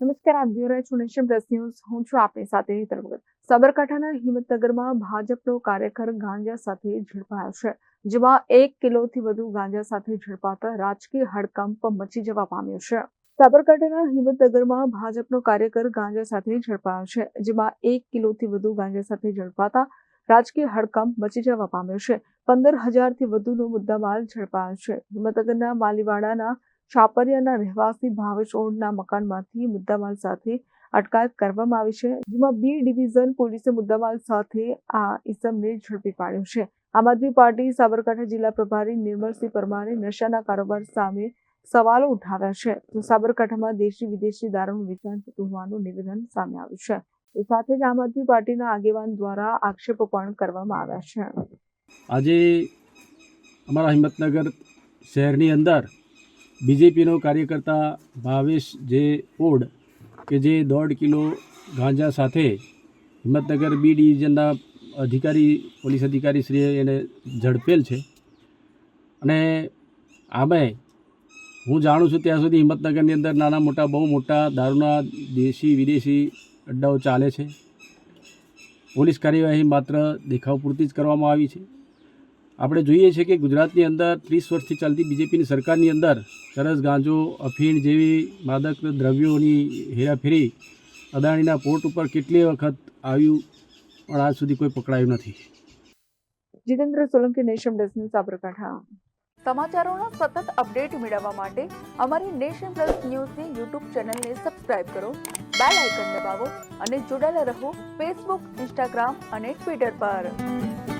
નમસ્કાર, આપ જોઈ રહ્યા છો નેશન ન્યૂઝ. હું છું આપની સાથે હેતલ સાબરકાંઠાના હિંમતનગરમાં ભાજપનો કાર્યકર ગાંજા સાથે ઝડપાયો છે, જેમાં એક કિલોથી વધુ ગાંજા સાથે ઝડપાતા રાજકીય હડકંપ મચી જવા પામ્યો છે. સાબરકાંઠાના હિંમતનગરમાં ભાજપનો કાર્યકર ગાંજા સાથે ઝડપાયો છે, જેમાં એક કિલોથી વધુ ગાંજા સાથે ઝડપાતા રાજકીય હડકંપ મચી જવા પામ્યો છે. પંદર હજારથી વધુનો મુદ્દામાલ ઝડપાયો છે. હિંમતનગરના માલીવાડાના છાપરિયાના રહેવાસી ભાવેશ ઓડના મકાનમાંથી મુદ્દામાલ સાથે અટકાયત કરવામાં આવી છે, જેમાં બી ડિવિઝન પોલીસે મુદ્દામાલ સાથે આ ઇસમને ઝડપી પાડ્યો છે. આમ આદમી પાર્ટી સાબરકાંઠા જિલ્લા પ્રભારી નિર્મલસિંહ પરમારે નશાના કારોબાર સામે સવાલો ઉઠાવ્યા છે. તો સાબરકાંઠામાં દેશી વિદેશી દારૂનું વેચાણ થતું હોવાનું નિવેદન સામે આવ્યું છે. સાથે જ આમ આદમી પાર્ટીના આગેવાન દ્વારા આક્ષેપો પણ કરવામાં આવ્યા છે. આજે અમારા હિંમતનગર શહેરની અંદર બીજેપીનો કાર્યકર્તા ભાવેશ જે ઓડ કે જે દોઢ કિલો ગાંજા સાથે હિંમતનગર બી ડિવિઝનના અધિકારી, પોલીસ અધિકારીશ્રીએ એને ઝડપેલ છે. અને આમે હું જાણું છું ત્યાં સુધી હિંમતનગરની અંદર નાના મોટા, બહુ મોટા દારૂના દેશી, વિદેશી અડ્ડાઓ ચાલે છે. પોલીસ કાર્યવાહી માત્ર દેખાવ પૂરતી જ કરવામાં આવી છે. આપણે જોઈએ છીએ કે ગુજરાતની અંદર ત્રીસ વર્ષથી ચાલતી બીજેપીની સરકારની અંદર ચરસ ગાંજો, અફીણ જેવી માદક દ્રવ્યોની હેરાફેરી, અદાણીના પોર્ટ ઉપર કેટલી વખત આવ્યું, પણ આજ સુધી કોઈ પકડાયું નથી. Jitendra Solanki, Nation Plus News, Sabarkantha. સમાચારોના સતત અપડેટ મેળવવા માટે અમારી નેશન પ્લસ ન્યૂઝની યુટ્યુબ ચેનલને સબસ્ક્રાઇબ કરો, બેલ આઇકન દબાવો અને જોડાયેલા રહો ફેસબુક, ઇન્સ્ટાગ્રામ અને ટ્વિટર પર.